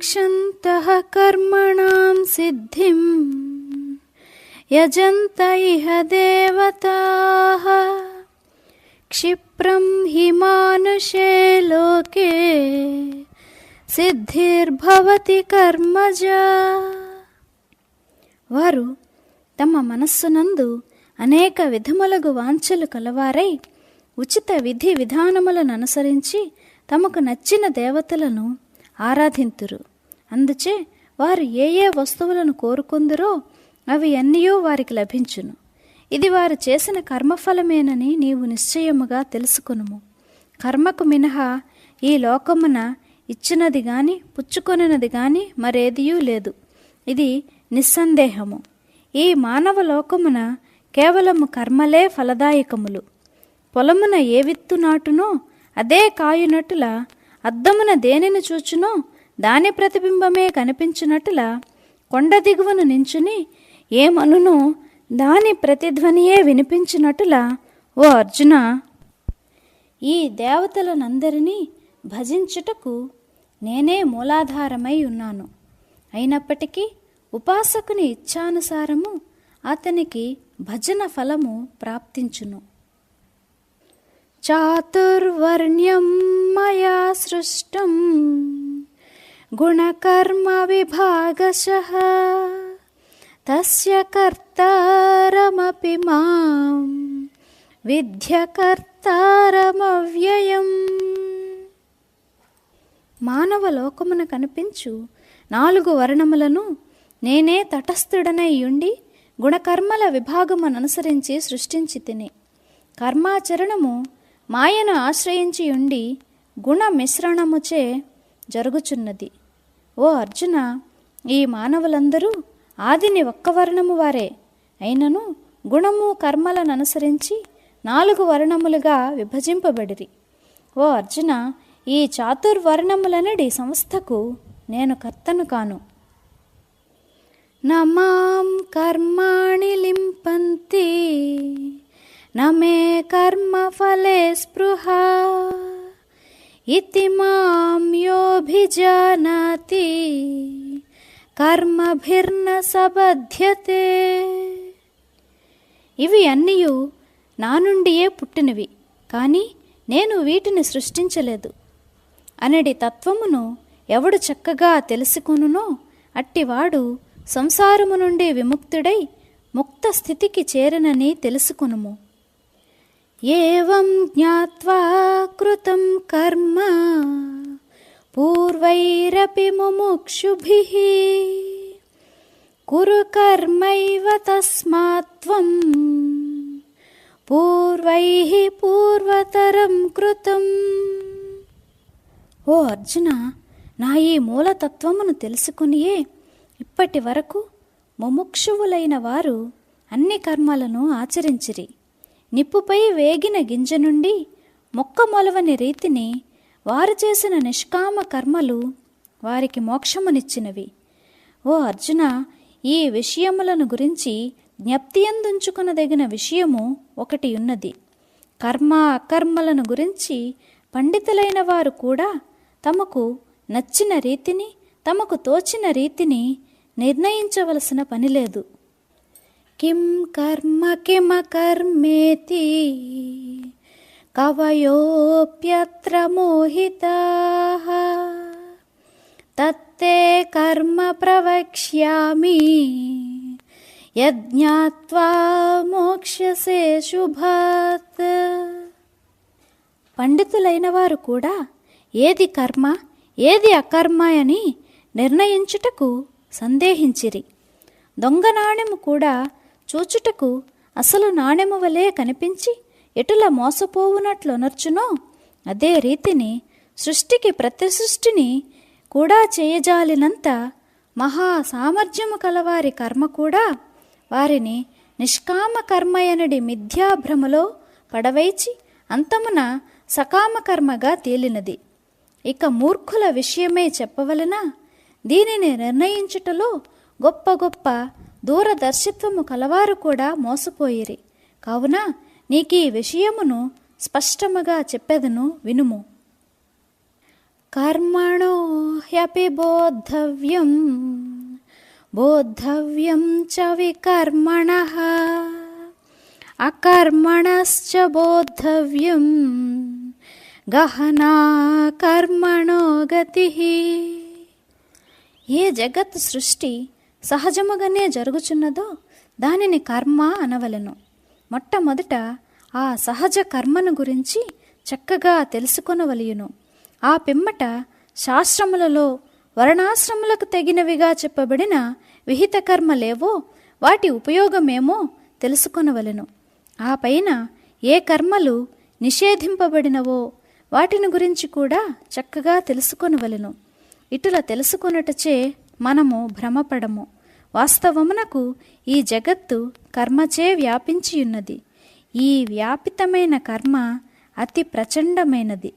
క్షంతః కర్మణాం సిద్ధిం యజంత ఇహ దేవతాః క్షిప్రం హి మానుషే లోకే సిద్ధిర్భవతి కర్మజా. వారు తమ మనస్సునందు అనేక విధములగు వాంఛలు కలవారై ఉచిత విధి విధానములను అనుసరించి తమకు నచ్చిన దేవతలను ఆరాధింతురు. అందుచే వారు ఏ ఏ వస్తువులను కోరుకుందురో అవి అన్నయూ వారికి లభించును. ఇది వారు చేసిన కర్మఫలమేనని నీవు నిశ్చయముగా తెలుసుకునుము. కర్మకు మినహా ఈ లోకమున ఇచ్చినది గాని పుచ్చుకొనినది గాని మరేదియూ లేదు. ఇది నిస్సందేహము. ఈ మానవ లోకమున కేవలము కర్మలే ఫలదాయకములు. పొలమున ఏ విత్తు నాటునో అదే కాయునట్టుల అద్దమున దేనిని చూచునో దాని ప్రతిబింబమే కనిపించినట్లా కొండ దిగువను నించుని ఏమనునో దాని ప్రతిధ్వనియే వినిపించినట్లా ఓ అర్జున ఈ దేవతలనందరినీ భజించుటకు నేనే మూలాధారమై ఉన్నాను. అయినప్పటికీ ఉపాసకుని ఇచ్ఛానుసారము అతనికి భజన ఫలము ప్రాప్తించును. చాతుర్వర్ణ్యం మయా సృష్టం గుణకర్మ విభాగశ తస్య కర్తారమపి మాం విద్య కర్తారమవ్యయం మానవ లోకమున కనిపించు నాలుగు వర్ణములను నేనే తటస్థుడనై ఉండి గుణకర్మల విభాగమును అనుసరించి సృష్టించి తిని. కర్మాచరణము మాయను ఆశ్రయించి ఉండి గుణ మిశ్రణముచే జరుగుచున్నది. ఓ అర్జున ఈ మానవులందరూ ఆదిని ఒక్క వర్ణము వారే. అయినను గుణము కర్మలను అనుసరించి నాలుగు వర్ణములుగా విభజింపబడిరి. ఓ అర్జున ఈ చాతుర్వర్ణములనడి సంస్థకు నేను కర్తను కాను. నమాం కర్మాణి లింపంతి నమే కర్మ ఫలే స్పృహ. ఇతి మాం కర్మభిర్న సబధ్యతే ఇవి అన్నీయు నా నుండియే పుట్టినవి కానీ నేను వీటిని సృష్టించలేదు. అనడి తత్వమును ఎవడు చక్కగా తెలుసుకొనునో అట్టివాడు సంసారము నుండి విముక్తుడై ముక్త స్థితికి చేరనని తెలుసుకొనుము. ఏం జ్ఞాత్వా కృతం కర్మ? పూర్వైరపి ముముక్షుభి. కురు కర్మైవ తస్మాత్ త్వం. పూర్వైః పూర్వతరం కృతం. ఓ అర్జున నా ఈ మూలతత్వమును తెలుసుకునియే ఇప్పటి వరకు ముముక్షువులైన వారు అన్ని కర్మలను ఆచరించిరి. నిప్పుపై వేగిన గింజ నుండి మొక్క మొలవని రీతిని వారు చేసిన నిష్కామ కర్మలు వారికి మోక్షమునిచ్చినవి. ఓ అర్జున ఈ విషయములను గురించి జ్ఞప్తియందుంచుకునదగిన విషయము ఒకటి ఉన్నది. కర్మ అకర్మలను గురించి పండితులైన వారు కూడా తమకు నచ్చిన రీతిని తమకు తోచిన రీతిని నిర్ణయించవలసిన పని లేదు. కిం కర్మ కిమకర్మేతి కవయోప్యత్ర మోహితా తత్తే కర్మ ప్రవక్ష్యామి యజ్ఞాత్వా మోక్షసే శుభాత్ పండితులైన వారు కూడా ఏది కర్మ ఏది అకర్మ అని నిర్ణయించుటకు సందేహించిరి. దొంగ నాణెము కూడా చూచుటకు అసలు నాణెము వలె కనిపించి ఎటుల మోసపోవునట్లొనర్చునో అదే రీతిని సృష్టికి ప్రతి సృష్టిని కూడా చేయజాలినంత మహా సామర్థ్యము కలవారి కర్మ కూడా వారిని నిష్కామ కర్మయనడి మిథ్యాభ్రమలో పడవైచి అంతమున సకామ కర్మగా తేలినది. ఇక మూర్ఖుల విషయమే చెప్పవలన దీనిని నిర్ణయించుటలో గొప్ప గొప్ప దూరదర్శిత్వము కలవారు కూడా మోసపోయిరి. కావున నీకీ విషయమును స్పష్టముగా చెప్పెదను వినుము. కర్మణో హ్యపి బోద్ధవ్యం బోద్ధవ్యం చ వికర్మణ అకర్మణశ్చ బోద్ధవ్యం గహనా కర్మణో గతి. ఏ జగత్ సృష్టి సహజముగానే జరుగుచున్నదో దానిని కర్మ అనవలెను. మొట్టమొదట ఆ సహజ కర్మను గురించి చక్కగా తెలుసుకొనవలయును. ఆ పిమ్మట శాస్త్రములలో వర్ణాశ్రములకు తగినవిగా చెప్పబడిన విహిత కర్మలేవో వాటి ఉపయోగమేమో తెలుసుకొనవలెను. ఆ పైన ఏ కర్మలు నిషేధింపబడినవో వాటిని గురించి కూడా చక్కగా తెలుసుకొనవలెను. ఇటుల తెలుసుకొనుటచే మనము భ్రమపడము. వాస్తవమునకు ఈ జగత్తు కర్మచే వ్యాపించియున్నది. ఈ వ్యాపితమైన కర్మ అతి ప్రచండమైనది.